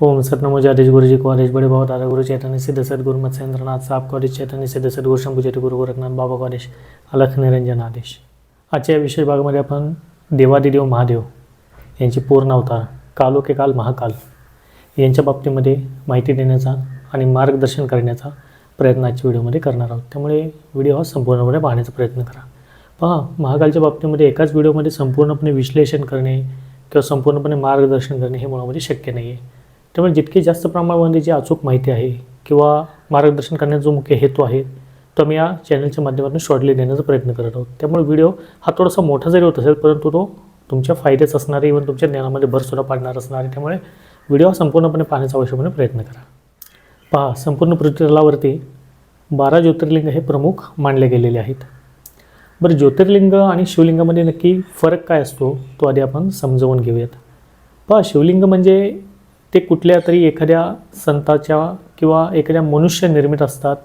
ओम सतनमो जादेश गुरुजी कॉलेज बड़े भाव दादा गुरु चैतन्य सिद्ध सदगुरु मत्स्येंद्रनाथ साप कॉलेज चैतन्य सिद्ध सदगुरु शंभू गुरु गोरखनाथ बाबा कॉलेज अलख निरंजन आदेश. आजच्या विशेष भागामध्ये आपण देवादिदेव महादेव यांचे पूर्ण अवतार कालो के काल महाकाल यांच्या बाबतीमध्ये माहिती देण्याचा आणि मार्गदर्शन करण्याचा प्रयत्न आजच्या व्हिडिओमध्ये करणार आहोत. त्यामुळे व्हिडिओ हा संपूर्णपणे पाहण्याचा प्रयत्न करा. पहा महाकालच्या बाबतीमध्ये एकाच व्हिडिओमध्ये संपूर्णपणे विश्लेषण करणे किंवा संपूर्णपणे मार्गदर्शन करणे हे मुळामध्ये शक्य नाही आहे त्यामुळे जितकी जास्त प्रमाणामध्ये जी अचूक माहिती आहे किंवा मार्गदर्शन करण्याचा जो मुख्य हेतू आहे तो मी या चॅनलच्या माध्यमातून शॉर्टली देण्याचा प्रयत्न करत आहोत. त्यामुळे व्हिडिओ हा थोडासा मोठा जरी होत असेल परंतु तो तुमच्या फायद्याच असणारे इव्हन तुमच्या ज्ञानामध्ये भरसुद्धा पाडणार असणार त्यामुळे व्हिडिओ हा संपूर्णपणे पाहण्याचा आवश्यकपणे प्रयत्न करा. पहा संपूर्ण पृथ्वीतलावरती बारा ज्योतिर्लिंग हे प्रमुख मानले गेलेले आहेत. बरं ज्योतिर्लिंग आणि शिवलिंगामध्ये नक्की फरक काय असतो तो आधी आपण समजावून घेऊयात. पहा शिवलिंग म्हणजे ते कुठल्या तरी एखाद्या संताच्या किंवा एखाद्या मनुष्य निर्मित असतात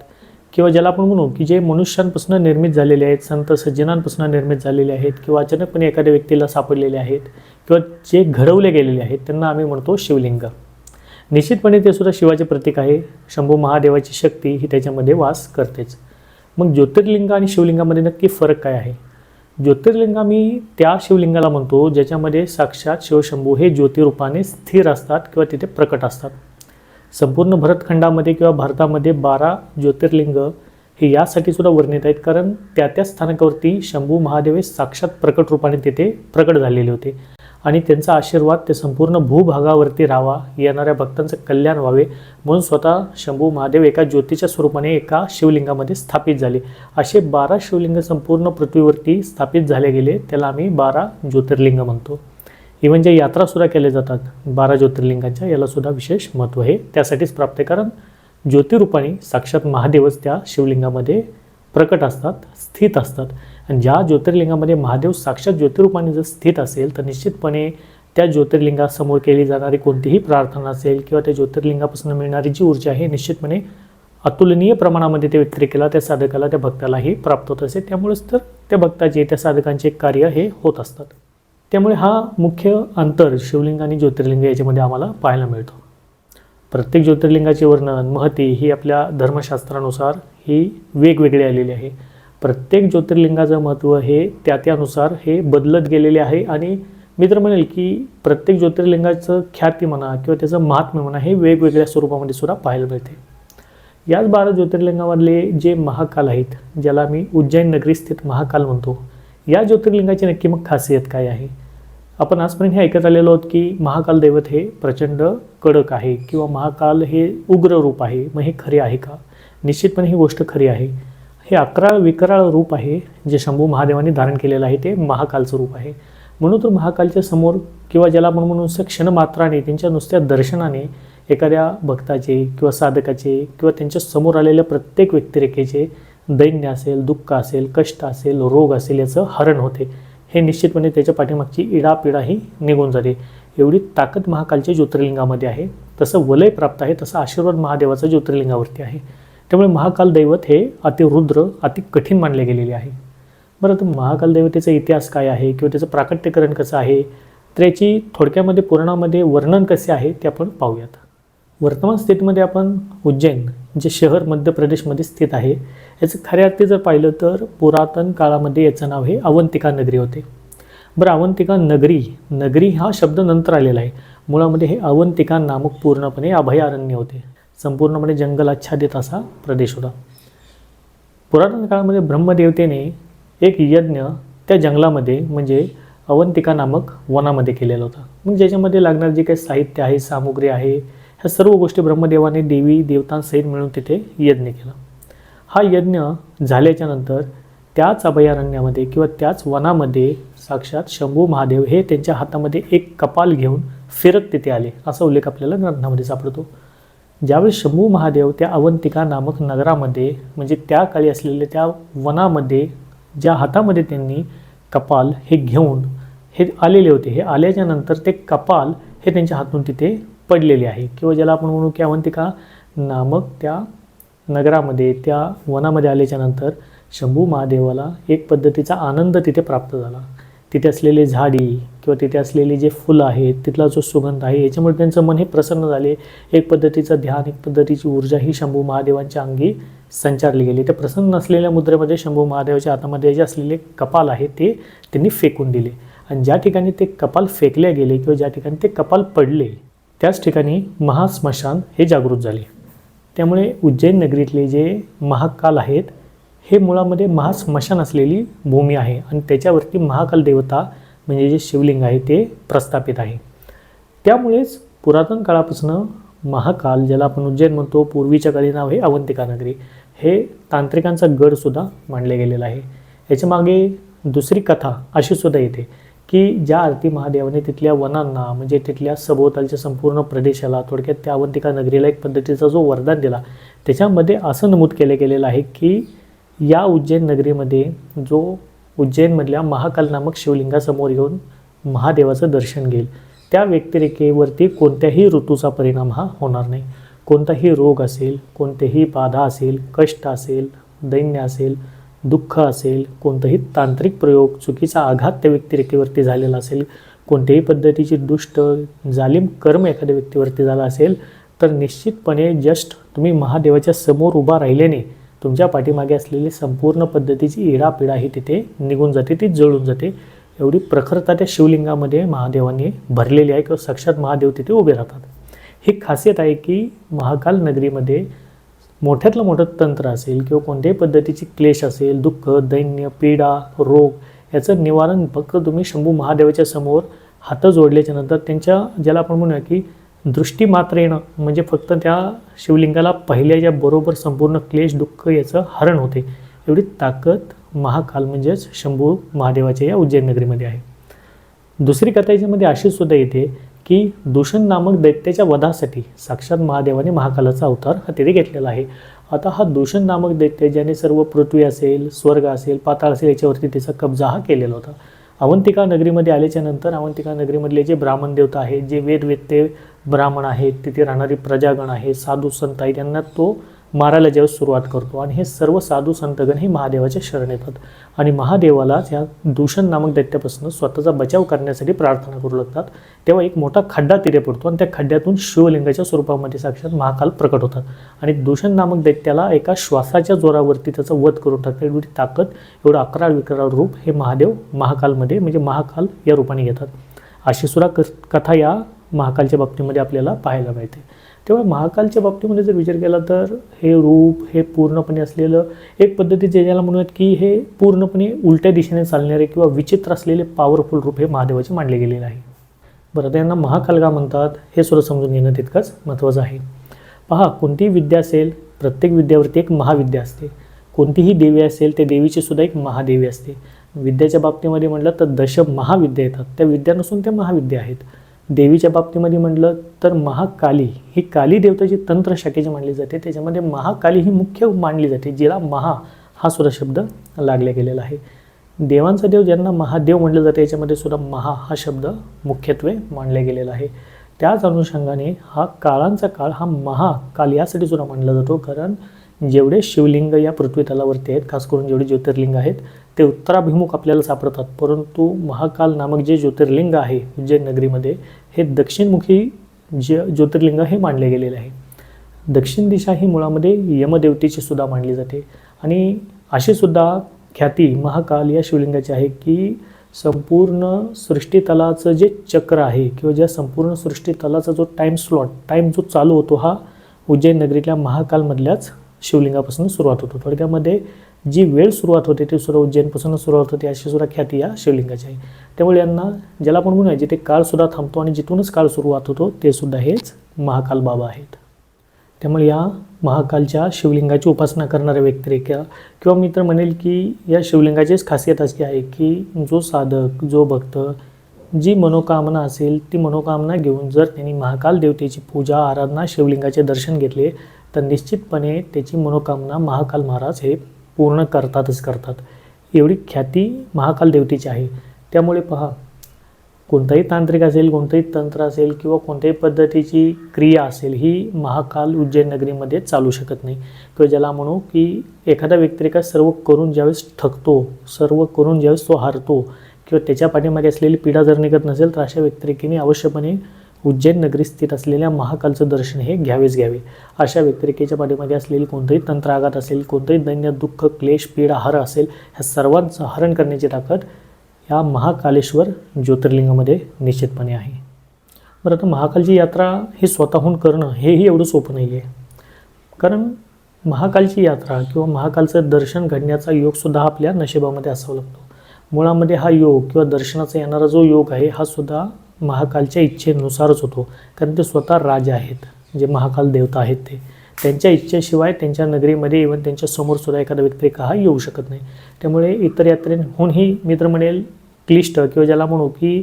किंवा ज्याला आपण म्हणू की जे मनुष्यांपासून निर्मित झालेले आहेत संत सज्जनांपासून निर्मित झालेले आहेत किंवा अचानकपणे एखाद्या व्यक्तीला सापडलेले आहेत किंवा जे घडवले गेलेले आहेत त्यांना आम्ही म्हणतो शिवलिंग. निश्चितपणे ते सुद्धा शिवाचे प्रतीक आहे. शंभू महादेवाची शक्ती ही त्याच्यामध्ये वास करतेच. मग ज्योतिर्लिंग आणि शिवलिंगामध्ये नक्की फरक काय आहे? ज्योतिर्लिंग आम्ही त्या शिवलिंगाला म्हणतो ज्याच्यामध्ये साक्षात शिवशंभू हे ज्योतिरूपाने स्थिर असतात किंवा तिथे प्रकट असतात. संपूर्ण भरतखंडामध्ये किंवा भारतामध्ये बारा ज्योतिर्लिंग हे यासाठी सुद्धा वर्णित आहेत कारण त्या त्या स्थानकावरती शंभू महादेव हे साक्षात प्रकट रूपाने तिथे प्रकट झालेले होते. आणि त्यांचा आशीर्वाद ते संपूर्ण भूभागावरती राहावा येणाऱ्या भक्तांचं कल्याण व्हावे. म्हणून स्वतः शंभू महादेव एका ज्योतीच्या स्वरूपाने एका शिवलिंगामध्ये स्थापित झाले. असे बारा शिवलिंग संपूर्ण पृथ्वीवरती स्थापित झाले गेले त्याला आम्ही बारा ज्योतिर्लिंग म्हणतो. इवन ज्या म्हणजे यात्रासुद्धा केल्या जातात. बारा ज्योतिर्लिंगांच्या यालासुद्धा विशेष महत्त्व आहे. त्यासाठीच प्राप्त कारण ज्योतिरूपाने साक्षात महादेवच त्या शिवलिंगामध्ये प्रकट असतात स्थित असतात. आणि ज्या ज्योतिर्लिंगामध्ये महादेव साक्षात ज्योतिरूपाने जर स्थित असेल तर निश्चितपणे त्या ज्योतिर्लिंगासमोर केली जाणारी कोणतीही प्रार्थना असेल किंवा त्या ज्योतिर्लिंगापासून मिळणारी जी ऊर्जा आहे निश्चितपणे अतुलनीय प्रमाणामध्ये त्या व्यक्तिरेखेला त्या साधकाला त्या भक्तालाही प्राप्त होत असेल त्यामुळेच तर त्या भक्ताचे त्या साधकांचे कार्य हे होत असतात. त्यामुळे हा मुख्य अंतर शिवलिंग आणि ज्योतिर्लिंग याच्यामध्ये आम्हाला पाहायला मिळतो. प्रत्येक ज्योतिर्लिंगाचे वर्णन महती ही आपल्या धर्मशास्त्रानुसार ही वेगवेगळी आलेली आहे. प्रत्येक ज्योतिर्लिंगाचं महत्त्व हे त्या त्यानुसार हे बदलत गेलेले आहे आणि मी तर म्हणेल की प्रत्येक ज्योतिर्लिंगाचं ख्याती म्हणा किंवा त्याचं महात्म्य म्हणा हे वेगवेगळ्या स्वरूपामध्ये सुद्धा पाहायला मिळते. याच बारा ज्योतिर्लिंगामधले जे महाकाल आहेत ज्याला मी उज्जैन नगरी स्थित महाकाल म्हणतो या ज्योतिर्लिंगाची नक्की मग खासियत काय आहे? आपण आजपर्यंत हे ऐकत आलेलो आहोत की महाकाल दैवत हे प्रचंड कडक आहे किंवा महाकाल हे उग्र रूप आहे मग हे खरे आहे का? निश्चितपणे ही गोष्ट खरी आहे. हे अकराळ विकराळ रूप आहे जे शंभू महादेवाने धारण केलेलं आहे ते महाकालचं रूप आहे. म्हणून तर महाकालच्या समोर किंवा ज्याला आपण म्हणून क्षणमात्राने त्यांच्या नुसत्या दर्शनाने एखाद्या भक्ताचे किंवा साधकाचे किंवा त्यांच्यासमोर आलेल्या प्रत्येक व्यक्तिरेखेचे दैन्य असेल दुःख असेल कष्ट असेल रोग असेल याचं हरण होते. हे निश्चितपणे त्याच्या पाठीमागची इडापिडा ही निघून जाते. एवढी ताकद महाकालच्या ज्योतिर्लिंगामध्ये आहे. तसं वलय प्राप्त आहे तसं आशीर्वाद महादेवाचा ज्योतिर्लिंगावरती आहे. त्यामुळे महाकाल दैवत हे अतिरुद्र अति कठीण मानले गेलेले आहे. बरं तर महाकाल दैवतेचा इतिहास काय आहे किंवा त्याचं प्राकट्यकरण कसं आहे? त्याची थोडक्यामध्ये पुराणामध्ये वर्णन कसे आहे ते आपण पाहूयात. वर्तमान स्थितीमध्ये आपण उज्जैन जे शहर मध्य प्रदेशमध्ये स्थित आहे याचं खऱ्या अर्थी जर पाहिलं तर पुरातन काळामध्ये याचं नाव हे अवंतिका नगरी होते. बरं अवंतिका नगरी नगरी हा शब्द नंतर आलेला आहे. मुळामध्ये हे अवंतिका नामक पूर्णपणे अभयारण्य होते. संपूर्णपणे जंगल आच्छादित असा प्रदेश होता. पुरातन काळामध्ये ब्रह्मदेवतेने एक यज्ञ त्या जंगलामध्ये म्हणजे अवंतिका नामक वनामध्ये केलेला होता. मग ज्याच्यामध्ये लागणारं जे काही साहित्य आहे सामुग्री आहे ह्या सर्व गोष्टी ब्रह्मदेवाने देवी देवतांसहित मिळून तिथे यज्ञ केला. हा यज्ञ झाल्याच्यानंतर त्याच अभयारण्यामध्ये किंवा त्याच वनामध्ये साक्षात शंभू महादेव हे त्यांच्या हातामध्ये एक कपाल घेऊन फिरत तिथे आले असा उल्लेख आपल्याला ग्रंथामध्ये सापडतो. ज्यावेळी शंभू महादेव त्या अवंतिका नामक नगरामध्ये म्हणजे त्या काळी असलेल्या त्या वनामध्ये ज्या हातामध्ये त्यांनी कपाल हे घेऊन हे आलेले होते हे आल्याच्यानंतर ते कपाल हे त्यांच्या हातून तिथे पडलेले आहे किंवा ज्याला आपण म्हणू की अवंतिका नामक त्या नगरामध्ये त्या वनामध्ये आल्याच्यानंतर शंभू महादेवाला एक पद्धतीचा आनंद तिथे प्राप्त झाला. तिथे असलेले झाडी किंवा तिथे असलेली जे फुलं आहेत तिथला जो सुगंध आहे याच्यामुळे त्यांचं मन हे प्रसन्न झाले. एक पद्धतीचं ध्यान एक पद्धतीची ऊर्जा ही शंभू महादेवांच्या अंगी संचारली गेली. त्या प्रसन्न असलेल्या मुद्रेमध्ये शंभू महादेवाच्या हातामध्ये जे असलेले कपाल आहे ते त्यांनी फेकून दिले. आणि ज्या ठिकाणी ते कपाल फेकले गेले किंवा ज्या ठिकाणी ते कपाल पडले त्याच ठिकाणी महास्मशान हे जागृत झाले. त्यामुळे उज्जैन नगरीतले जे महाकाल आहेत हे मुळामध्ये महास्मशान असलेली भूमी आहे आणि त्याच्यावरती महाकाल देवता म्हणजे जे शिवलिंग आहे ते प्रस्थापित आहे. त्यामुळेच पुरातन काळापासून महाकाल ज्याला आपण उज्जैन म्हणतो पूर्वीच्या काळी नाव आहे अवंतिका नगरी हे तांत्रिकांचा गडसुद्धा मांडले गेलेला आहे. याच्यामागे दुसरी कथा अशी सुद्धा येते. की ज्या आरती महादेवाने तिथल्या वनांना म्हणजे तिथल्या सभोवतालच्या संपूर्ण प्रदेशाला थोडक्यात त्या अवंतिका नगरीला एक पद्धतीचा जो वरदान दिला त्याच्यामध्ये असं नमूद केलं गेलेलं आहे की या उज्जैन नगरीमध्ये जो उज्जैनमधल्या महाकाल नामक शिवलिंगासमोर येऊन महादेवाचं दर्शन घेईल. त्या व्यक्तिरेखेवरती कोणत्याही ऋतूचा परिणाम हा होणार नाही. कोणताही रोग असेल कोणतेही बाधा असेल कष्ट असेल दैन्य असेल दुःख असेल कोणताही तांत्रिक प्रयोग चुकीचा आघात त्या व्यक्तिरेखेवरती झालेला असेल कोणत्याही पद्धतीची दुष्ट जालिम कर्म एखाद्या व्यक्तीवरती झाला असेल तर निश्चितपणे जस्ट तुम्ही महादेवाच्या समोर उभा राहिल्याने तुमच्या पाठीमागे असलेली संपूर्ण पद्धतीची इडापिडा ही तिथे निघून जाते ती जळून जाते. एवढी प्रखरता त्या शिवलिंगामध्ये महादेवाने भरलेली आहे किंवा साक्षात महादेव तिथे उभे राहतात. ही खासियत आहे की महाकाल नगरीमध्ये मोठ्यातलं मोठं तंत्र असेल किंवा कोणत्याही पद्धतीची क्लेश असेल दुःख दैन्य पीडा रोग याचं निवारण फक्त तुम्ही शंभू महादेवाच्या समोर हातं जोडल्याच्या नंतर त्यांच्या ज्याला आपण म्हणूया की दृष्टी मात्र येणं म्हणजे फक्त त्या शिवलिंगाला पहिल्याच्या बरोबर संपूर्ण क्लेश दुःख याचं हरण होते. एवढी ताकद महाकाल म्हणजेच शंभू महादेवाच्या या उज्जैन नगरीमध्ये आहे. दुसरी कथा याच्यामध्ये अशीसुद्धा येते. की दूषण नामक दैत्याच्या वधासाठी साक्षात महादेवाने महाकालाचा अवतार हा तिथे घेतलेला आहे. आता हा दूषण नामक दैत्य ज्याने सर्व पृथ्वी असेल स्वर्ग असेल पाताळ असेल याच्यावरती त्याचा कब्जा हा केलेला होता. अवंतिका नगरीमध्ये आल्याच्यानंतर अवंतिका नगरीमधले जे ब्राह्मण देवता आहेत जे वेदवेत्ते ब्राह्मण आहेत तिथे राहणारी प्रजागण आहे साधू संत आहेत यांना तो मारायला ज्यावेळेस सुरुवात करतो. आणि हे सर्व साधू संतगण हे महादेवाच्या शरण येतात. आणि महादेवाला या दूषण नामक दैत्यापासून स्वतःचा बचाव करण्यासाठी प्रार्थना करू लागतात. तेव्हा एक मोठा खड्डा तिथे पडतो आणि त्या खड्ड्यातून शिवलिंगाच्या स्वरूपामध्ये साक्षात महाकाल प्रकट होतात. आणि दूषण नामक दैत्याला एका श्वासाच्या जोरावरती त्याचा वध करून टाकतात. एवढी ताकद एवढं अकराळ विकराळ रूप हे महादेव महाकालमध्ये म्हणजे महाकाल या रूपाने घेतात. अशी सुद्धा क कथा या महाकालच्या बाबतीमध्ये आपल्याला पाहायला मिळते. तेव्हा महाकालच्या बाबतीमध्ये जर विचार केला तर हे रूप हे पूर्णपणे असलेलं एक पद्धतीचे ज्याला म्हणूयात की हे पूर्णपणे उलट्या दिशेने चालणारे किंवा विचित्र असलेले पॉवरफुल रूप हे महादेवाचे मांडले गेलेले आहे. बरं त्यांना यांना महाकाल का म्हणतात हे सुद्धा समजून घेणं तितकंच महत्त्वाचं आहे. पहा कोणतीही विद्या असेल प्रत्येक विद्यावरती एक महाविद्या असते. कोणतीही देवी असेल त्या देवीची सुद्धा एक महादेवी असते. विद्याच्या बाबतीमध्ये म्हटलं तर दश महाविद्या येतात. त्या विद्या नसून त्या महाविद्या आहेत. देवीच्या बाबतीमध्ये म्हटलं तर महाकाली ही काली देवताची तंत्र शाखेची मानली जाते. त्याच्यामध्ये महाकाली ही मुख्य मानली जाते. जिला महा हा सुद्धा शब्द लागला गेलेला आहे. देवांचा देव ज्यांना महादेव म्हटलं जातं याच्यामध्ये सुद्धा महा हा शब्द मुख्यत्वे मानला गेलेला आहे. त्याच अनुषंगाने हा काळांचा काळ हा महाकाल यासाठी सुद्धा मानला जातो. कारण जेवढे शिवलिंग या पृथ्वी तलावरती आहेत खास करून जेवढे ज्योतिर्लिंग आहेत ते उत्तराभिमुख आपल्याला सापडतात. परंतु महाकाल नामक जे ज्योतिर्लिंग आहे उज्जैन नगरीमध्ये हे दक्षिणमुखी ज ज्योतिर्लिंग हे मानले गेलेले आहे. दक्षिण दिशा ही मुळामध्ये यमदेवतेची सुद्धा मानली जाते. आणि अशी सुद्धा ख्याती महाकाल या शिवलिंगाची आहे की संपूर्ण सृष्टीतलाचं जे चक्र आहे किंवा ज्या संपूर्ण सृष्टीतलाचा जो टाईम स्लॉट टाईम जो चालू होतो हा उज्जैन नगरीतल्या महाकालमधल्याच शिवलिंगापासून सुरुवात होतो. थोडक्यामध्ये जी वेळ सुरुवात होते ती सुद्धा उज्जैनपासून सुरुवात होते अशी सुद्धा ख्याती या शिवलिंगाची आहे. त्यामुळे यांना ज्याला आपण म्हणूया जिथे काळ सुद्धा थांबतो आणि जिथूनच काळ सुरुवात होतो ते सुद्धा हेच महाकाल बाबा आहेत. त्यामुळे या महाकालच्या शिवलिंगाची उपासना करणाऱ्या व्यक्तिरेखा किंवा मी तर म्हणेल की या शिवलिंगाचीच खासियत अशी आहे की जो साधक जो भक्त जी मनोकामना असेल ती मनोकामना घेऊन जर त्यांनी महाकाल देवतेची पूजा आराधना शिवलिंगाचे दर्शन घेतले तर निश्चितपणे त्याची मनोकामना महाकाल महाराज हे पूर्ण करतातच करतात. एवढी ख्याती महाकाल देवतेची आहे. त्यामुळे पहा कोणताही तांत्रिक असेल कोणतंही तंत्र असेल किंवा कोणत्याही पद्धतीची क्रिया असेल ही महाकाल उज्जैन नगरीमध्ये चालू शकत नाही. किंवा ज्याला म्हणू की एखादा व्यक्तिरेखा सर्व करून ज्यावेळेस थकतो सर्व करून ज्यावेळेस तो हारतो किंवा त्याच्या पाठीमागे असलेली पीडा जर निघत नसेल तर अशा व्यक्तिरेखेने अवश्यपणे उज्जैन नगरी स्थित असलेल्या महाकालचं दर्शन हे घ्यावेच घ्यावे. अशा व्यक्तिरेखेच्या पाठीमध्ये असलेली कोणतंही तंत्राघात असेल कोणतंही दैन्य दुःख क्लेश पीडा हर असेल ह्या सर्वांचं हरण करण्याची ताकद या महाकालेश्वर ज्योतिर्लिंगामध्ये निश्चितपणे आहे. बरं आता महाकालची यात्रा हे स्वतःहून करणं हेही एवढं सोपं नाही आहे कारण महाकालची यात्रा किंवा महाकालचं दर्शन घडण्याचा योगसुद्धा आपल्या नशिबामध्ये असावा लागतो. मुळामध्ये हा योग किंवा दर्शनाचा येणारा जो योग आहे हा सुद्धा महाकालच्या इच्छेनुसारच होतो. कारण ते स्वतः राजा आहेत. जे महाकाल देवता आहेत ते. त्यांच्या इच्छेशिवाय त्यांच्या नगरीमध्ये इव्हन त्यांच्या समोरसुद्धा एखादा व्यक्तिरेखा हा येऊ शकत नाही. त्यामुळे इतर यात्रेहूनही मी तर म्हणेल क्लिष्ट किंवा ज्याला म्हणू की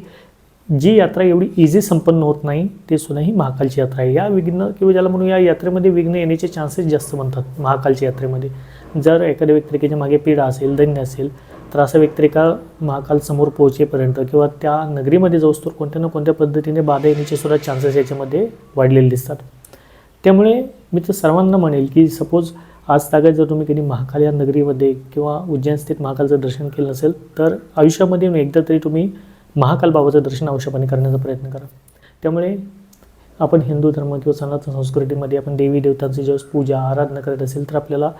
जी यात्रा एवढी इझी संपन्न होत नाही ते सुद्धा ही महाकालची यात्रा आहे. या विघ्न किंवा ज्याला म्हणू या यात्रेमध्ये विघ्न येण्याचे चान्सेस जास्त म्हणतात महाकालच्या यात्रेमध्ये. जर एखाद्या व्यक्तिरेखेच्या मागे पीडा असेल दैन्य असेल तर असा व्यक्तिरेखा महाकाल समोर पोहोचेपर्यंत किंवा त्या नगरीमध्ये जाऊस्तोवर कोणत्या ना कोणत्या पद्धतीने बाधा येण्याचे सुद्धा चान्सेस याच्यामध्ये वाढलेले दिसतात. त्यामुळे मी तर सर्वांना म्हणेल की सपोज आज तागत जर तुम्ही कधी महाकाल या नगरीमध्ये किंवा उज्जैन स्थित महाकालचं दर्शन केलं नसेल तर आयुष्यामध्ये एकदा तरी तुम्ही महाकाल बाबाचं दर्शन अवश्यपणे करण्याचा प्रयत्न करा. त्यामुळे आपण हिंदू धर्म किंवा सनातन संस्कृतीमध्ये आपण देवी देवतांची ज्यावेळेस पूजा आराधना करत असेल तर आपल्याला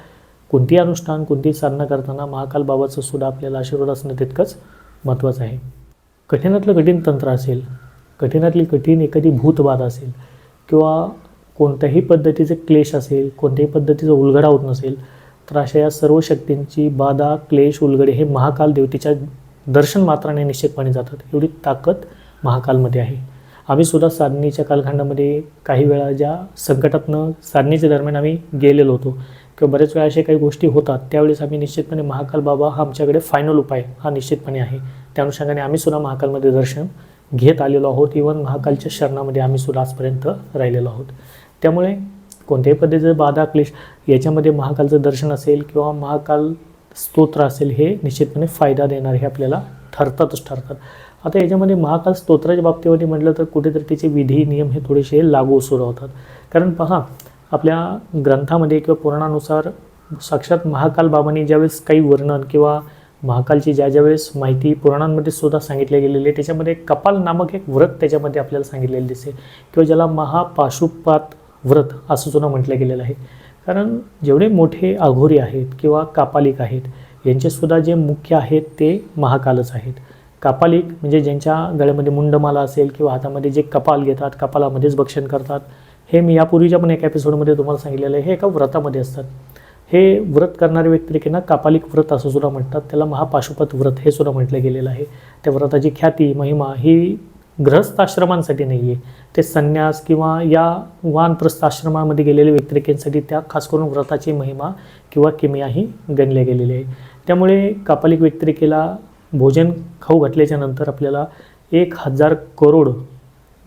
कोणतेही अनुष्ठान कोणतीही साधना करताना महाकालबाबाचं सुद्धा आपल्याला आशीर्वाद असणं तितकंच महत्त्वाचं आहे. कठीणातलं कठीण तंत्र असेल कठीणातली कठीण एखादी भूतबाधा असेल किंवा कोणत्याही पद्धतीचे क्लेश असेल कोणत्याही पद्धतीचा उलगडा होत नसेल तर अशा या सर्व शक्तींची बाधा क्लेश उलगडे हे महाकाल देवतेच्या दर्शन मात्राने निश्चितपणे जातात. एवढी ताकद महाकालमध्ये आहे. आम्ही सुद्धा साधनेच्या कालखंडामध्ये काही वेळा ज्या संकटातनं साधनेच्या दरम्यान आम्ही गेलेलो होतो किंवा बरेच वेळा अशा काही गोष्टी होतात त्यावेळेस आम्ही निश्चितपणे महाकाल बाबा हा आमच्याकडे फायनल उपाय हा निश्चितपणे आहे. त्या अनुषंगाने आम्ही सुद्धा महाकालमध्ये दर्शन घेत आलेलो आहोत. इवन महाकालच्या शरणामध्ये आम्ही सुद्धा आजपर्यंत राहिलेलो आहोत. त्यामुळे कोणत्याही पद्धतीचं बाधा क्लेश याच्यामध्ये महाकालचं दर्शन असेल किंवा महाकाल स्तोत्र असेल हे निश्चितपणे फायदा देणार हे आपल्याला ठरतातच ठरतात. आता याच्यामध्ये महाकाल स्तोत्राच्या बाबतीमध्ये म्हटलं तर कुठेतरी त्याचे विधी नियम हे थोडेसे लागू सुरू होतात. कारण पहा आपल्या ग्रंथामध्ये किंवा पुराणानुसार साक्षात महाकाल बाबांनी ज्यावेळेस काही वर्णन किंवा महाकालची ज्या ज्यावेळेस माहिती पुराणांमध्ये सुद्धा सांगितली गेलेली आहे त्याच्यामध्ये कपाल नामक एक व्रत त्याच्यामध्ये आपल्याला सांगितलेलं दिसते किंवा ज्याला महापाशुपात व्रत असं सुद्धा म्हटलं गेलेलं आहे. कारण जेवढे मोठे अघोरी आहेत किंवा कापालिक आहेत यांचेसुद्धा जे मुख्य आहेत ते महाकालच आहेत. कापालिक म्हणजे ज्यांच्या गळ्यामध्ये मुंडमाला असेल किंवा हातामध्ये जे कपाल घेतात कपालामध्येच भक्षण करतात हे मी यापूर्वीच्या पण एका एपिसोडमध्ये तुम्हाला सांगितलेलं आहे. हे एका व्रतामध्ये असतात. हे व्रत करणारे व्यक्तिरेखींना कापालिक व्रत असं सुद्धा म्हणतात. त्याला महापाशुपत व्रत हे सुद्धा म्हटलं गेलेलं आहे. त्या व्रताची ख्याती महिमा ही गृहस्थ आश्रमांसाठी नाही आहे ते संन्यास किंवा या वानप्रस्थ आश्रमामध्ये गेलेल्या व्यक्तिरेखेंसाठी त्या खास करून व्रताची महिमा किंवा किमिया ही गणल्या गेलेली आहे त्यामुळे कापालिक व्यक्तिरेखेला भोजन खाऊ घातल्याच्या नंतर आपल्याला एक हजार करोड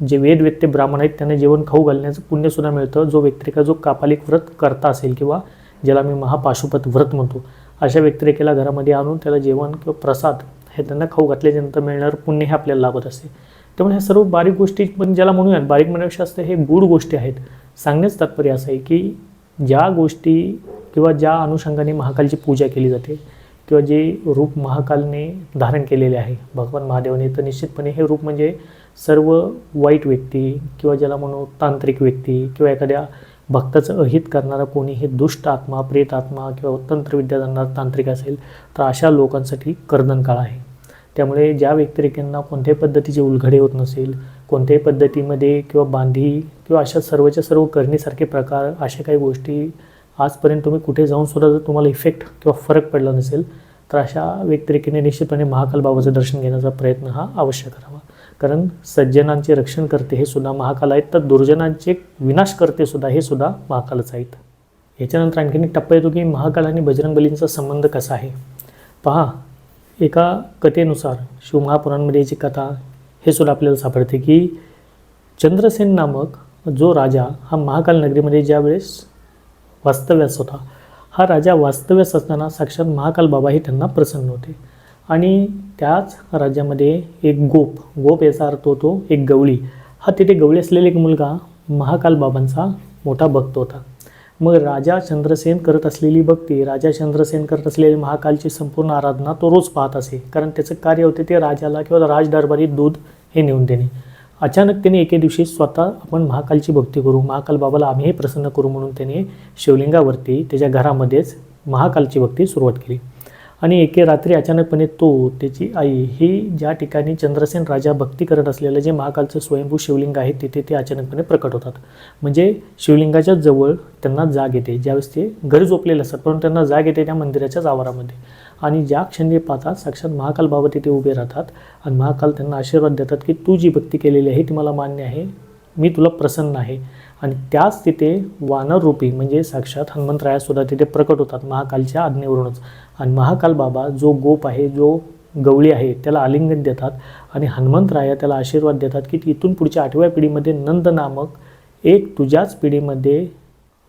जे वेदवेत्ते ब्राह्मण आहेत त्यांना जेवण खाऊ घालण्याचं पुण्यसुद्धा मिळतं. जो व्यक्तिरेखा जो कापालिक व्रत करता असेल किंवा ज्याला मी महापाशुपत व्रत म्हणतो अशा व्यक्तिरेखेला घरामध्ये आणून त्याला जेवण किंवा प्रसाद हे त्यांना खाऊ घातल्याच्यानंतर मिळणारं पुण्य हे आपल्याला लाभत असते. त्यामुळे ह्या सर्व बारीक गोष्टी पण ज्याला म्हणूयात बारीक म्हणण्यापेक्षा असतं हे गूढ गोष्टी आहेत. सांगण्याचं तात्पर्य असं आहे की ज्या गोष्टी किंवा ज्या अनुषंगाने महाकालची पूजा केली जाते किंवा जे रूप महाकालने धारण केलेले आहे भगवान महादेवाने तर निश्चितपणे हे रूप म्हणजे सर्व वाईट व्यक्ती किंवा ज्याला म्हणू तांत्रिक व्यक्ती किंवा एखाद्या भक्ताचं अहित करणारा कोणी हे दुष्ट आत्मा प्रेत आत्मा किंवा तंत्रविद्या जाणणारा तांत्रिक असेल तर अशा लोकांसाठी कर्दन काळ आहे. त्यामुळे ज्या व्यक्तिरेखांना कोणत्याही पद्धतीचे उलघडे होत नसेल कोणत्याही पद्धतीमध्ये किंवा बांधी किंवा अशा सर्वच्या सर्व करणीसारखे प्रकार अशा काही गोष्टी आजपर्यंत तुम्ही कुठे जाऊन सुद्धा जर तुम्हाला इफेक्ट किंवा फरक पडला नसेल तर अशा व्यक्तिरेखेने निश्चितपणे महाकाल बाबाचं दर्शन घेण्याचा प्रयत्न हा अवश्य करावा. कारण सज्जनांचे रक्षण करते हे सुद्धा महाकाल आहेत तर दुर्जनांचे विनाश करते सुद्धा हे सुद्धा महाकालच आहेत. याच्यानंतर आणखीन एक टप्पा येतो की महाकाल आणि बजरंगबलींचा संबंध कसा आहे? पहा एका कथेनुसार शिवमहापुराणमध्ये याची कथा हे सुद्धा आपल्याला सापडते की चंद्रसेन नामक जो राजा हा महाकाल नगरीमध्ये ज्यावेळेस वास्तव्यास होता हा राजा वास्तव्यास असताना साक्षात महाकाल बाबाही त्यांना प्रसन्न होते. आणि त्याच राज्यामध्ये एक गोप गोप याचा अर्थ होतो एक गवळी. हा तिथे गवळी असलेला एक मुलगा महाकाल बाबांचा मोठा भक्त होता. मग राजा चंद्रसेन करत असलेली भक्ती राजा चंद्रसेन करत असलेली महाकालची संपूर्ण आराधना तो रोज पाहत असे. कारण त्याचं कार्य होते ते राजाला किंवा राजदरबारी दूध हे नेऊन देणे. अचानक त्याने एके दिवशी स्वतः आपण महाकालची भक्ती करू महाकाल बाबाला आम्हीही प्रसन्न करू म्हणून त्याने शिवलिंगावरती त्याच्या घरामध्येच महाकालची भक्ती सुरुवात केली. आणि एके रात्री अचानकपणे तो त्याची आई ही ज्या ठिकाणी चंद्रसेन राजा भक्ती करत असलेलं जे महाकालचं स्वयंभू शिवलिंग आहे तिथे ते अचानकपणे प्रकट होतात. म्हणजे शिवलिंगाच्या जवळ त्यांना जाग येते. ज्यावेळेस ते घरी झोपलेले असतात परंतु त्यांना जाग येते त्या मंदिराच्याच आवारामध्ये. आणि ज्या क्षणी पाहतात साक्षात महाकाल बाबा तिथे उभे राहतात आणि महाकाल त्यांना आशीर्वाद देतात की तू जी भक्ती केलेली आहे ती मला मान्य आहे. मी तुला प्रसन्न आहे. आणि त्याच तिथे वानररूपी म्हणजे साक्षात हनुमंतरायासुद्धा तिथे प्रकट होतात महाकालच्या आज्ञेवरूनच. आणि महाकाल बाबा जो गोप आहे जो गवळी आहे त्याला आलिंगन देतात आणि हनुमंतराया त्याला आशीर्वाद देतात की इथून पुढच्या आठव्या पिढीमध्ये नंद नामक एक तुझ्याच पिढीमध्ये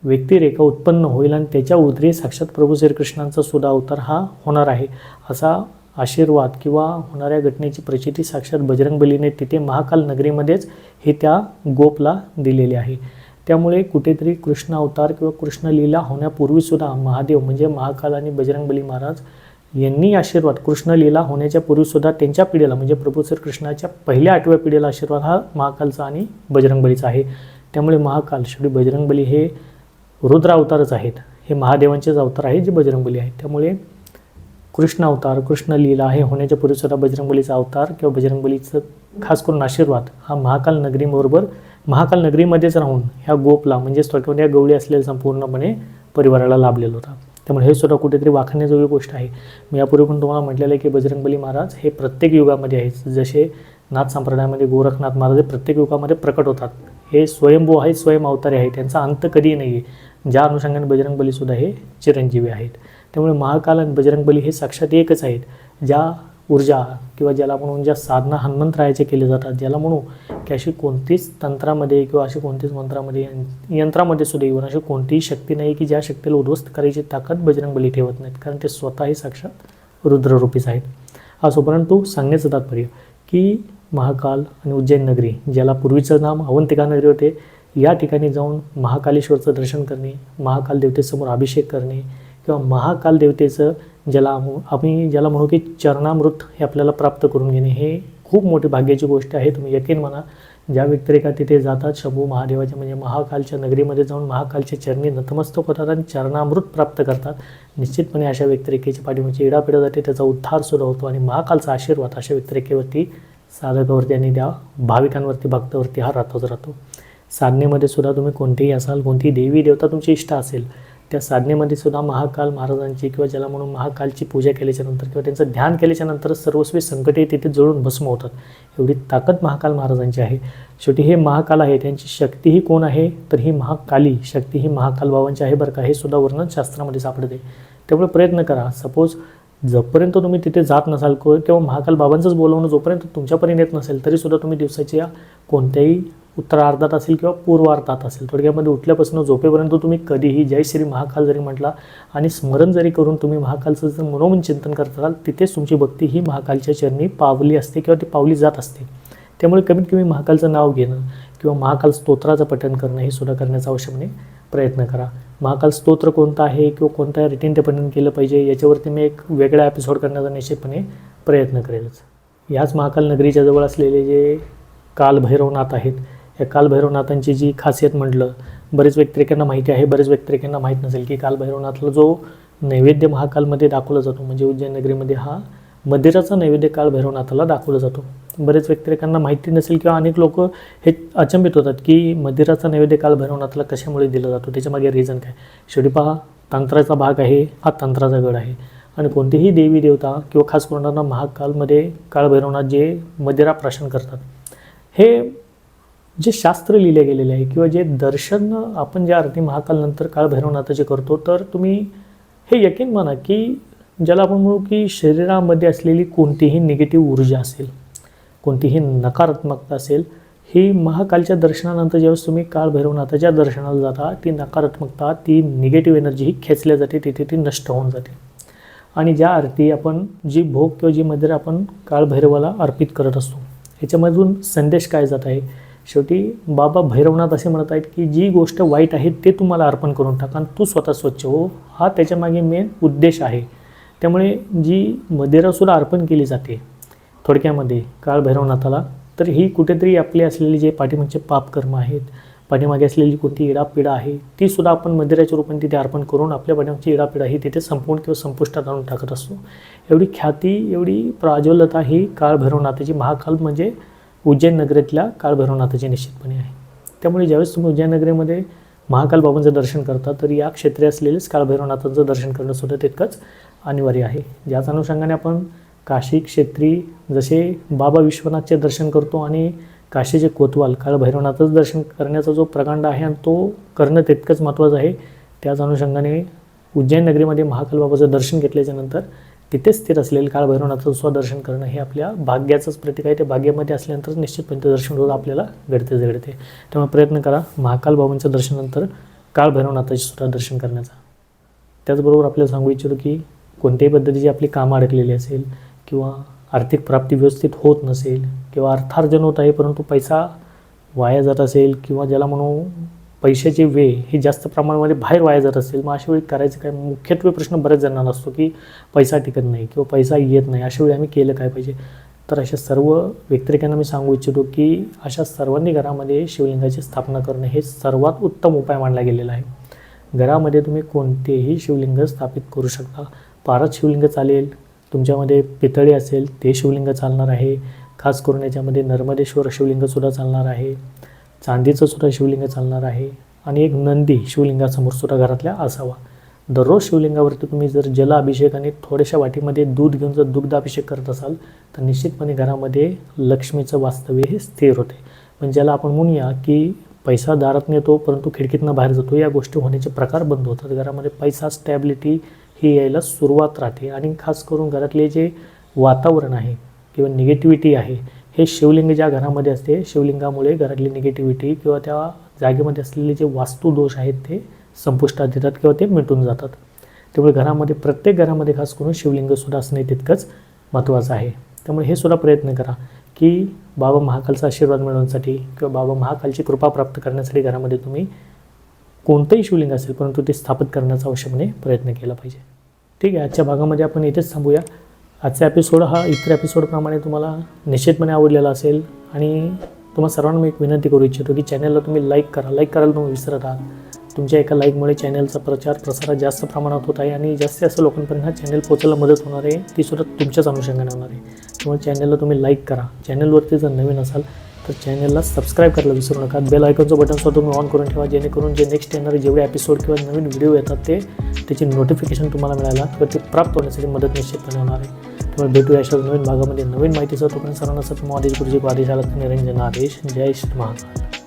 व्यक्तिरेखा उत्पन्न होईल आणि त्याच्या उदरी साक्षात प्रभू श्रीकृष्णांचा सुद्धा अवतार हा होणार आहे. असा आशीर्वाद किंवा होणाऱ्या घटनेची प्रचिती साक्षात बजरंगबलीने तिथे महाकाल नगरीमध्येच हे त्या गोपला दिलेले आहे. त्यामुळे कुठेतरी कृष्ण अवतार किंवा कृष्णलीला होण्यापूर्वीसुद्धा महादेव म्हणजे महाकाल आणि बजरंगबली महाराज यांनी आशीर्वाद कृष्णलीला होण्याच्या पूर्वीसुद्धा त्यांच्या पिढीला म्हणजे प्रभू श्रीकृष्णाच्या पहिल्या आठव्या पिढीला आशीर्वाद हा महाकालचा आणि बजरंगबलीचा आहे. त्यामुळे महाकाल शेवटी बजरंगबली हे रुद्र अवतारच आहेत. हे महादेवांचेच अवतार आहेत जे बजरंगबली आहेत. त्यामुळे कृष्ण अवतार कृष्ण लीला हे होण्याच्या पूर्वीसुद्धा बजरंगबलीचा अवतार किंवा बजरंगबलीचं खास करून आशीर्वाद हा महाकाल नगरीबरोबर महाकाल नगरीमध्येच राहून ह्या गोपला म्हणजे थोडक्यामध्ये या गवळी असलेल्या संपूर्णपणे परिवाराला लाभलेला होता. त्यामुळे हे सुद्धा कुठेतरी वाखण्याजोगी गोष्ट आहे. मी यापूर्वी पण तुम्हाला म्हटलेलं आहे की बजरंगबली महाराज हे प्रत्येक युगामध्ये आहेत. जसे नाथ संप्रदायामध्ये गोरखनाथ महाराज हे प्रत्येक युगामध्ये प्रकट होतात. हे स्वयंभू आहेत स्वयं अवतारे आहेत. त्यांचा अंत कधीही नाही आहे ज्या अनुषंगाने बजरंगबलीसुद्धा हे चिरंजीवी आहेत. त्यामुळे महाकाल आणि बजरंगबली हे साक्षात एकच आहेत. ज्या ऊर्जा किंवा ज्याला म्हणून ज्या साधना हनुमंतरायाचे केले जातात ज्याला म्हणू की अशी कोणतीच तंत्रामध्ये किंवा अशी कोणतीच मंत्रामध्ये यंत्रामध्ये सुद्धा येऊन अशी कोणतीही शक्ती नाही की ज्या शक्तीला उद्ध्वस्त करायची ताकद बजरंगबली ठेवत नाहीत. कारण ते स्वतःही साक्षात रुद्ररूपीच आहेत. असो परंतु सांगण्याचं तात्पर्य की महाकाल आणि उज्जैन नगरी ज्याला पूर्वीचं नाम अवंतिका नगरी होते या ठिकाणी जाऊन महाकालेश्वरचं दर्शन करणे महाकाल देवतेसमोर अभिषेक करणे किंवा महाकाल देवतेचं ज्याला आम्ही ज्याला म्हणू की चरणामृत हे आपल्याला प्राप्त करून घेणे हे खूप मोठी भाग्याची गोष्ट आहे. तुम्ही यकीन म्हणा ज्या व्यक्तिरेखा तिथे जातात शंभू महादेवाच्या म्हणजे महाकालच्या नगरीमध्ये जाऊन महाकालच्या चरणी नतमस्तक होतात आणि चरणामृत प्राप्त करतात निश्चितपणे अशा व्यक्तिरेखेची पाठीमागची इडापिडा जाते त्याचा उद्धार सुरू होतो आणि महाकालचा आशीर्वाद अशा व्यक्तिरेखेवरती साधकावरती आणि त्या भाविकांवरती भक्तावरती हा राहतोच राहतो. साधनेमध्ये सुद्धा तुम्ही कोणतेही असाल कोणतीही देवी देवता तुमची इष्ट असेल त्या साधनेमध्ये सुद्धा महाकाल महाराजांची किंवा ज्याला म्हणून महाकालची पूजा केल्याच्यानंतर किंवा त्यांचं ध्यान केल्याच्यानंतर सर्वस्वी संकटे तिथे जळून भस्म होतात. एवढी ताकद महाकाल महाराजांची आहे. शेवटी हे महाकाल आहे त्यांची शक्ती ही कोण आहे? तर ही महाकाली शक्ती ही महाकाल बाबांची आहे बरं का? हे सुद्धा वर्णन शास्त्रामध्ये सापडते. त्यामुळे प्रयत्न करा. सपोज जोपर्यंत तुम्ही तिथे जात नसाल को- किंवा महाकाल बाबांचंच बोलवणं जोपर्यंत तुमच्यापर्यंत येत नसेल तरीसुद्धा तुम्ही दिवसाच्या कोणत्याही उत्तरार्धात असेल किंवा पूर्वार्धात असेल थोडक्यामध्ये उठल्यापासून झोपेपर्यंत तुम्ही कधीही जय श्री महाकाल जरी म्हटला आणि स्मरण जरी करून तुम्ही महाकालचं जर मनोमन चिंतन करत असाल तिथेच तुमची भक्ती ही महाकालच्या चरणी पावली असते किंवा ती पावली जात असते. त्यामुळे कमीत कमी महाकालचं नाव घेणं किंवा महाकाल स्तोत्राचं पठण करणं हे सुद्धा करण्याचा अवश्यपणे प्रयत्न करा. महाकाल स्तोत्र कोणतं आहे किंवा कोणत्या रिटीन ते पठण केलं पाहिजे याच्यावरती मी एक वेगळा एपिसोड करण्याचा निश्चितपणे प्रयत्न करेलच. याच महाकाल नगरीच्या जवळ असलेले जे कालभैरवनाथ आहेत या कालभैरवनाथांची जी खासियत म्हटलं बरेच व्यक्तिरेखांना माहिती आहे बरेच व्यक्तिरेखांना माहीत नसेल की कालभैरवनाथला जो नैवेद्य महाकालमध्ये दाखवला जातो म्हणजे उज्जैन नगरीमध्ये हा मदिराचा नैवेद्य कालभैरवनाथाला दाखवला जातो. बरेच व्यक्तिरेखांना माहिती नसेल किंवा अनेक लोक हे अचंबित होतात की मदिराचा नैवेद्य कालभैरवनाथाला कशामुळे दिला जातो त्याच्यामागे रिझन काय? शेवटी पहा तंत्राचा भाग आहे हा तंत्राचा गड आहे. आणि कोणतीही देवी देवता किंवा खास करून महाकालमध्ये काळभैरवनाथ जे मदिरा प्राशन करतात. हे जे शास्त्र लिहिले गेलेले आहे किंवा जे दर्शन आपण ज्या आरती महाकालनंतर काळभैरवनाथाचे करतो तर तुम्ही हे यकीन माना की ज्याला आपण म्हणू की शरीरामध्ये असलेली कोणतीही निगेटिव्ह ऊर्जा असेल कोणतीही नकारात्मकता असेल ही महाकालच्या दर्शनानंतर ज्यावेळेस तुम्ही काळभैरवनाथाच्या दर्शनाला जाता ती नकारात्मकता ती निगेटिव्ह एनर्जी ही खेचल्या जाते तिथे ती नष्ट होऊन जाते. आणि ज्या आरती आपण जी भोग किंवा जी मंदिर आपण काळभैरवाला अर्पित करत असतो ह्याच्यामधून संदेश काय जात आहे? शेवटी बाबा भैरवनाथ असे म्हणत आहेत की जी गोष्ट वाईट आहे ते तुम्हाला अर्पण करून टाका आणि तू स्वतः स्वच्छ हो. हा त्याच्यामागे मेन उद्देश आहे. त्यामुळे जी मदिरासुद्धा अर्पण केली जाते थोडक्यामध्ये काळभैरवनाथाला तर ही कुठेतरी आपले असलेले जे पाठीमागचे पापकर्म आहेत पाठीमागे असलेली कोणती इडापिडा आहे ती सुद्धा आपण मंदिराच्या रूपाने तिथे अर्पण करून आपल्या पाठीमागची इडापिडा ही तिथे संपूर्ण किंवा संपुष्टात आणून टाकत असतो. एवढी ख्याती एवढी प्राज्वलता ही काळभैरवनाथाची महाकाल म्हणजे उज्जैन नगरीतल्या काळभैरवनाथाची निश्चितपणे आहे. त्यामुळे ज्यावेळेस तुम्ही उज्जैन नगरीमध्ये महाकाल बाबांचं दर्शन करता तर या क्षेत्री असलेलेच काळभैरवनाथांचं दर्शन करणं सुद्धा तितकंच अनिवार्य आहे. ज्याच अनुषंगाने आपण काशी क्षेत्री जसे बाबा विश्वनाथचे दर्शन करतो आणि काशीचे कोतवाल काळभैरवनाथच दर्शन करण्याचा जो प्रकांड आहे आणि तो करणं तितकंच महत्त्वाचं आहे. त्याच अनुषंगाने उज्जैन नगरीमध्ये महाकाल बाबाचं दर्शन घेतल्याच्या नंतर तिथे स्थिर असलेले काळभैरवनाथचं सुद्धा स्वदर्शन करणं हे आपल्या भाग्याचंच प्रतीक आहे. ते भाग्यामध्ये असल्यानंतर निश्चितपणे ते दर्शन रोज आपल्याला घडतेच घडते त्यामुळे प्रयत्न करा महाकाल बाबांच्या दर्शनानंतर काळभैरवनाथाचे सुद्धा दर्शन करण्याचा. त्याचबरोबर आपल्याला सांगू इच्छितो की कोणत्याही पद्धतीची आपली कामं अडकलेली असेल किंवा आर्थिक प्राप्ती व्यवस्थित होत नसेल किंवा अर्थार्जन होत आहे परंतु पैसा वाया जात असेल किंवा ज्याला म्हणू पैशाची वे हे जास्त प्रमाणामध्ये बाहेर वाया जात असेल मग अशा वेळी करायचं काय? मुख्यत्वे प्रश्न बऱ्याच जणांना असतो की पैसा टिकत नाही किंवा पैसा येत नाही अशा वेळी आम्ही केलं काय पाहिजे? तर अशा सर्व व्यक्तिरेखांना मी सांगू इच्छितो की अशा सर्वांनी घरामध्ये शिवलिंगाची स्थापना करणं हे सर्वात उत्तम उपाय मानला गेलेला आहे. घरामध्ये तुम्ही कोणतेही शिवलिंग स्थापित करू शकता. पारच शिवलिंग चालेल तुमच्यामध्ये पितळी असेल ते शिवलिंग चालणार आहे. खास करून याच्यामध्ये नर्मदेश्वर शिवलिंगसुद्धा चालणार आहे. चांदीचं सुद्धा शिवलिंग चालणार आहे. आणि एक नंदी शिवलिंगासमोर सुद्धा घरातल्या असावा. दररोज शिवलिंगावरती तुम्ही जर जल अभिषेक आणि थोड्याशा वाटीमध्ये दूध घेऊन जर दुग्धाभिषेक करत असाल तर निश्चितपणे घरामध्ये लक्ष्मीचं वास्तव्य हे स्थिर होते. म्हणजे ज्याला आपण म्हणूया की पैसा दारात नेतो परंतु खिडकीतनं बाहेर जातो. या गोष्टी होण्याचे प्रकार बंद होतात. घरामध्ये पैसा स्टॅबिलिटी ही यायला सुरुवात राहते. आणि खास करून घरातले जे वातावरण आहे किंवा निगेटिव्हिटी आहे हे शिवलिंग ज्या घरामध्ये असते शिवलिंगामुळे घरातली निगेटिव्हिटी किंवा त्या जागेमध्ये असलेले जे वास्तुदोष आहेत ते संपुष्टात येतात किंवा ते मिटून जातात. त्यामुळे घरामध्ये प्रत्येक घरामध्ये खास करून शिवलिंगसुद्धा असणे तितकंच महत्त्वाचं आहे. त्यामुळे हे सुद्धा प्रयत्न करा की बाबा महाकालचा आशीर्वाद मिळवण्यासाठी किंवा बाबा महाकालची कृपा प्राप्त करण्यासाठी घरामध्ये तुम्ही कोणतंही शिवलिंग असेल परंतु ते स्थापित करण्याचा आवश्यकपणे प्रयत्न केला पाहिजे. ठीक आहे आजच्या भागामध्ये आपण इथेच थांबूया. आजचा एपिसोड हा इतर एपिसोडप्रमाणे तुम्हाला निश्चितपणे आवडलेला असेल आणि तुम्हाला सर्वांना मी एक विनंती करू इच्छितो की चॅनलला तुम्ही लाईक करा. लाईक करायला तुम्ही विसरत आहात. तुमच्या एका लाईकमुळे चॅनलचा प्रचार प्रसार जास्त प्रमाणात होत आहे आणि जास्तीत जास्त लोकांपर्यंत हा चॅनल पोचायला मदत होणार आहे. ती सुद्धा तुमच्याच अनुषंगाने होणार आहे. त्यामुळे चॅनलला तुम्ही लाईक करा. चॅनलवरती जर नवीन असाल तर चॅनलला सबस्क्राईब करायला विसरू नका. बेल आयकॉनचं बटनसुद्धा तुम्ही ऑन करून ठेवा जेणेकरून जे नेक्स्ट येणारे जेवढे एपिसोड किंवा नवीन व्हिडिओ येतात ते त्याची नोटिफिकेशन तुम्हाला मिळायला किंवा ते प्राप्त होण्यासाठी मदत निश्चितपणे होणार आहे. त्यामुळे भेटूया अशा नवीन भागामध्ये नवीन माहितीसह. तोपर्यंत सर्वांना सत्य आदेश गुरुजी आदेश आला निरंजन आदेश जय श्री महाकाल.